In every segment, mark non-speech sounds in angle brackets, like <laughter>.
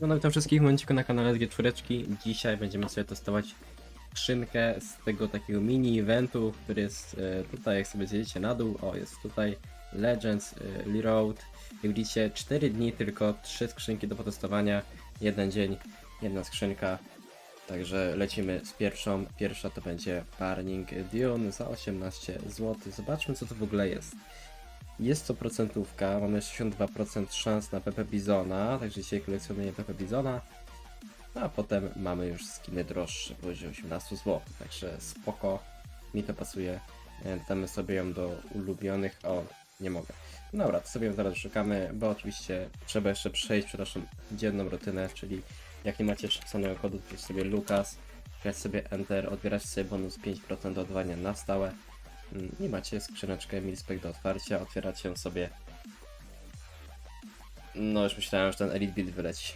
No witam wszystkich momenciku na kanale SG4. Dzisiaj będziemy sobie testować skrzynkę z tego takiego mini eventu, który jest e, tutaj, jak sobie zjedziecie na dół, o jest tutaj Legends, Lee. Jak widzicie 4 dni, tylko 3 skrzynki do potestowania, jeden dzień, jedna skrzynka. Także lecimy z pierwszą. Pierwsza to będzie Burning Dune za 18 zł. Zobaczmy co to w ogóle jest. Jest to procentówka, mamy 62% szans na Pepe Bizona, także dzisiaj kolekcjonuję Pepe Bizona. A potem mamy już skiny droższe, powyżej 18 zł, także spoko, mi to pasuje. E, Damy sobie ją do ulubionych, o, nie mogę. Dobra, to sobie ją zaraz szukamy, bo oczywiście trzeba jeszcze przejść, przepraszam, dzienną rutynę, czyli jak nie macie wpisanego kodu, to sobie Lukas, grać sobie Enter, odbierać sobie bonus 5% do odwania na stałe. Mm, I macie skrzyneczkę Milspec do otwarcia, otwieracie ją sobie. No już myślałem, że ten Elite Build wyleci.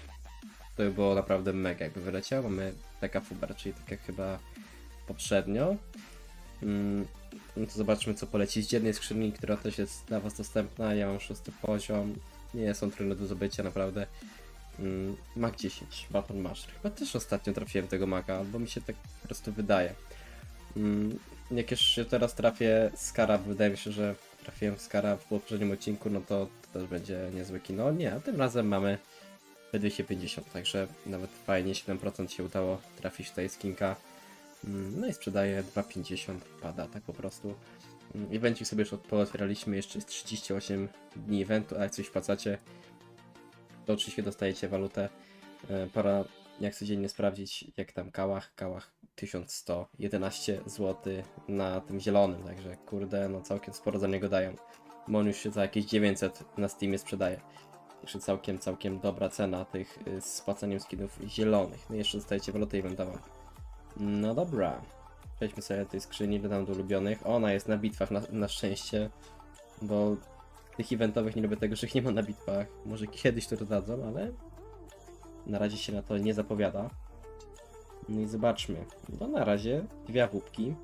To by było naprawdę mega jakby wyleciał. Mamy taka Fubar, czyli tak jak chyba poprzednio. Mm, No to zobaczmy co poleci z dziennej skrzyni, która też jest dla Was dostępna. Ja mam szósty poziom. Nie są trudne do zdobycia naprawdę. Mm, Mac 10, Baton Master. Chyba też ostatnio trafiłem tego Maca, albo mi się tak po prostu wydaje. Mm, Jak już się teraz trafię Scarab, wydaje mi się, że trafiłem Scarab w poprzednim odcinku, no to, to też będzie niezły kino. Nie, a tym razem mamy P250, także nawet fajnie, 7% się udało trafić tutaj skinka. Mm, No i sprzedaję 2,50, pada tak po prostu. Mm, Evencik sobie już pootwieraliśmy, jeszcze jest 38 dni eventu, a jak coś wpłacacie, to oczywiście dostajecie walutę. E, Pora jak codziennie sprawdzić, jak tam kałach. Kałach 1111 zł na tym zielonym, także kurde, no całkiem sporo za niego dają. Bo on już się za jakieś 900 na Steamie sprzedaje. Także całkiem, całkiem dobra cena tych y, z płaceniem skinów zielonych. No jeszcze dostajecie walutę eventową. No dobra. Przejdźmy sobie do tej skrzyni, dodam do ulubionych. Ona jest na bitwach na, na szczęście, bo tych eventowych nie lubię tego, że ich nie ma na bitwach. Może kiedyś to dodadzą, ale na razie się na to nie zapowiada. No i zobaczmy. No na razie dwie łupki.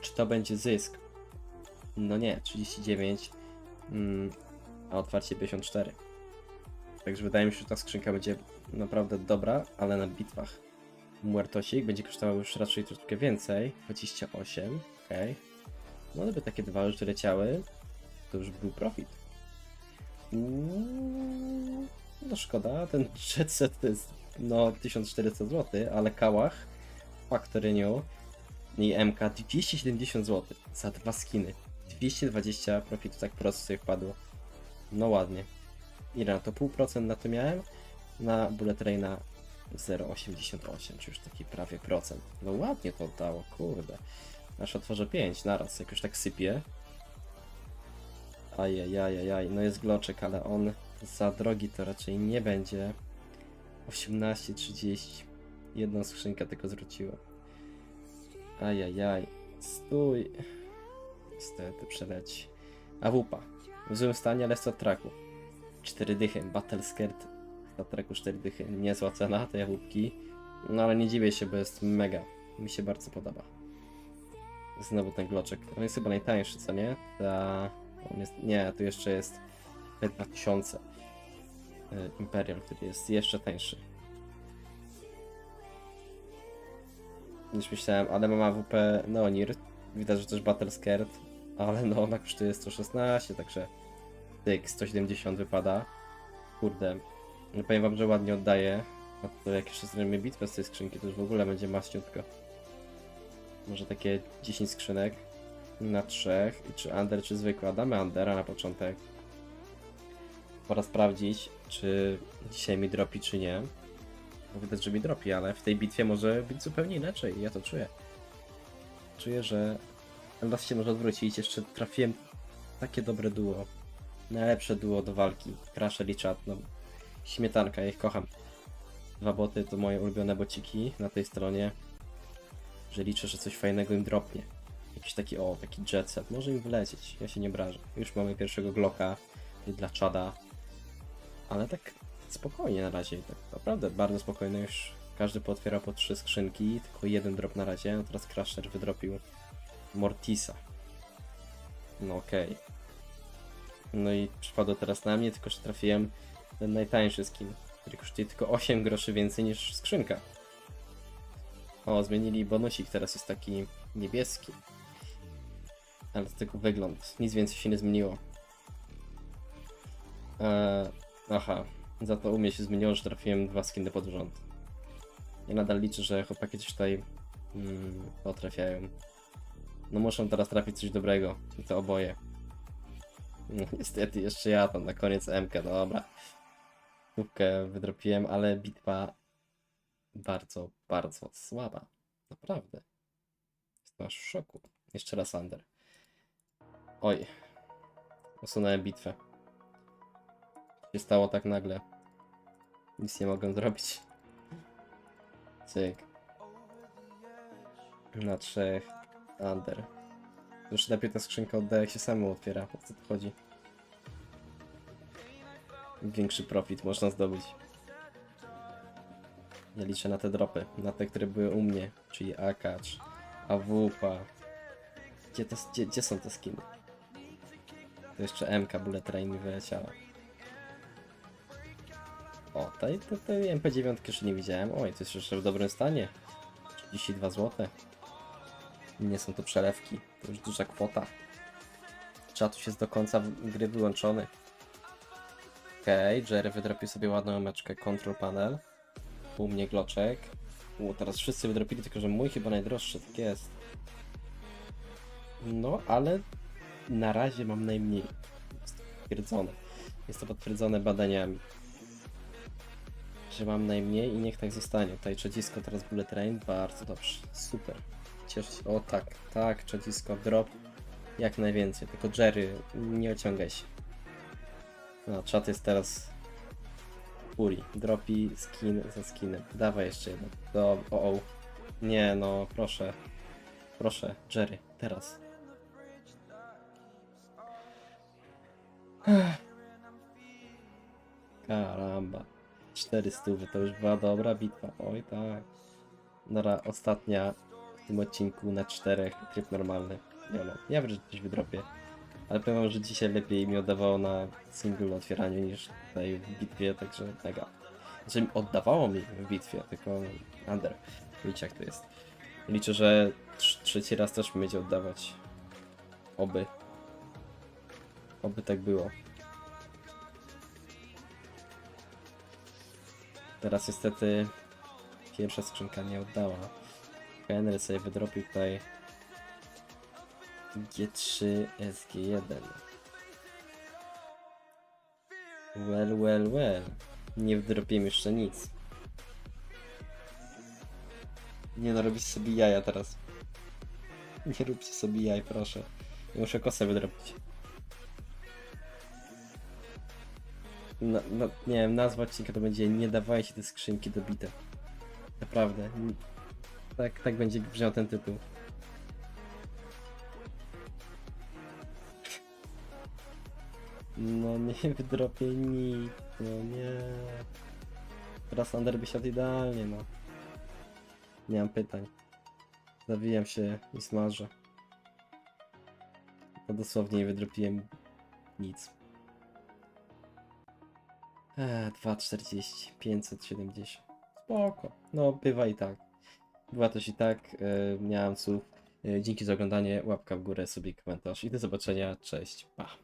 Czy to będzie zysk? No nie, 39, mm, a otwarcie 54. Także wydaje mi się, że ta skrzynka będzie naprawdę dobra, ale na bitwach. Muertosik będzie kosztował już raczej troszkę więcej, 28, ok. No gdyby takie dwa już leciały, to już był profit. Mm, No szkoda, ten <laughs> jet set to jest no 1400 zł, ale kałach Factory New i MK 270 zł za dwa skiny. 220 profitu tak prosto sobie wpadło. No ładnie. Ile na to? 0,5% na to miałem? Na Bullet Traina 0,88, czy już taki prawie procent. No ładnie to dało, kurde. Aż otworzę 5 naraz, jak już tak sypie. Ajajajajaj, no jest gloczek, ale on za drogi to raczej nie będzie. 18.30. Jedną skrzynkę tylko zwróciło. Ajajaj. Stój. Niestety przeleci. AWP. W złym stanie, ale z traku. 4 dychy. Battle Skirt. Na traku 4 dychy. Niezła cena tej AWPki. No ale nie dziwię się, bo jest mega. Mi się bardzo podoba. Znowu ten gloczek. On jest chyba najtańszy, co nie? Ta... On jest... Nie, tu jeszcze jest P2000. Y, Imperial, który jest jeszcze tańszy. Niż myślałem, ale mam AWP Neonir. Widać, że też Battle Skirt, ale no ona kosztuje 116, także tyk 170 wypada. Kurde, no powiem wam, że ładnie oddaje. A to jak jeszcze zrobimy bitwę z tej skrzynki, to już w ogóle będzie maściutko. Może takie 10 skrzynek na trzech. I czy Under, czy zwykła? Damy Undera na początek. Pora sprawdzić, czy dzisiaj mi dropi, czy nie. Bo widać, że mi dropi, ale w tej bitwie może być zupełnie inaczej. Ja to czuję. Czuję, że los się może odwrócić. Jeszcze trafiłem takie dobre duo. Najlepsze duo do walki. Crusher i Chat. No, śmietanka, ja ich kocham. Dwa boty to moje ulubione bociki na tej stronie. Że liczę, że coś fajnego im dropnie. Jakiś taki, o, taki jet set. Może im wlecieć. Ja się nie obrażę. Już mamy pierwszego Glocka dla Chada. Ale tak spokojnie na razie. Tak naprawdę bardzo spokojnie już. Każdy pootwierał po trzy skrzynki, tylko jeden drop na razie. No teraz Crusher wydropił Mortisa. No okej. No i przypadło teraz na mnie, tylko że trafiłem ten najtańszy skin. który kosztuje tylko 8 groszy więcej niż skrzynka. O, zmienili bonusik, teraz jest taki niebieski. Ale to tylko wygląd, nic więcej się nie zmieniło. Eee, aha, za to u mnie się zmieniło, że trafiłem dwa skiny pod rząd. Ja nadal liczę, że chłopaki coś tutaj mm, potrafiają. No muszą teraz trafić coś dobrego. I to oboje. No, niestety, jeszcze ja tam na koniec MK, dobra. Kubkę wydropiłem, ale bitwa bardzo, bardzo słaba. Naprawdę. Jestem aż w szoku. Jeszcze raz Under. Oj. Usunąłem bitwę. Się stało tak nagle. Nic nie mogę zrobić. Cyk. Na trzech. Under. Już lepiej ta skrzynka oddaje się samo otwiera. O co tu chodzi? Większy profit można zdobyć. Ja liczę na te dropy. Na te, które były u mnie. Czyli Akacz, AWP. Gdzie, to, gdzie, gdzie są te skiny? To jeszcze MK Bullet Train mi wyleciała. O, tej, tej, tej MP9 jeszcze nie widziałem. Oj, to jest jeszcze w dobrym stanie. 32 zł. Nie są to przelewki. To już duża kwota. Czat jest do końca gry wyłączony. Okej, Jerry wydropił sobie ładną meczkę Control Panel. U mnie gloczek. U, teraz wszyscy wydropili, tylko że mój chyba najdroższy, tak jest. No, ale na razie mam najmniej. Jest potwierdzone. Jest to potwierdzone badaniami. Że mam najmniej i niech tak zostanie. Tutaj czodzisko, teraz bullet train, bardzo dobrze. Super. Cieszę się. O tak, tak, czodzisko, drop. Jak najwięcej. Tylko Jerry, nie ociągaj się. No, czat jest teraz Fury. Dropi skin za skinem. Dawaj jeszcze jeden. Do, o, o. Nie, no, proszę. Proszę, Jerry, teraz. Karamba. 400 to już była dobra bitwa. Oj tak. Dobra, ostatnia w tym odcinku na czterech, tryb normalny. Nie no, ja wręcz coś wydropię. Ale powiem że dzisiaj lepiej mi oddawało na single otwieraniu niż tutaj w bitwie, także mega. Znaczy oddawało mi w bitwie, tylko under. Wiecie jak to jest. Liczę, że trz- trzeci raz też będzie oddawać. Oby. Oby tak było. Teraz niestety pierwsza skrzynka nie oddała. Henry sobie wydropił tutaj G3 SG1. Well, well, well. Nie wdropiłem jeszcze nic. Nie no, robisz sobie jaja teraz. Nie róbcie sobie jaj, proszę. Muszę kosę wydropić. Na, na, nie wiem, nazwa odcinka to będzie Nie dawajcie te skrzynki dobite. Naprawdę. n- Tak, tak będzie brzmiał ten tytuł. No nie <laughs> wydropię nic, no nie. Teraz Under by siadł idealnie, no. Nie mam pytań. Zawijam się i smażę. No dosłownie nie wydropiłem nic. Eee, 2,40, 570. Spoko. No, bywa i tak. Bywa też i tak. E, miałem słów. E, dzięki za oglądanie. Łapka w górę, sobie komentarz i do zobaczenia. Cześć. Pa.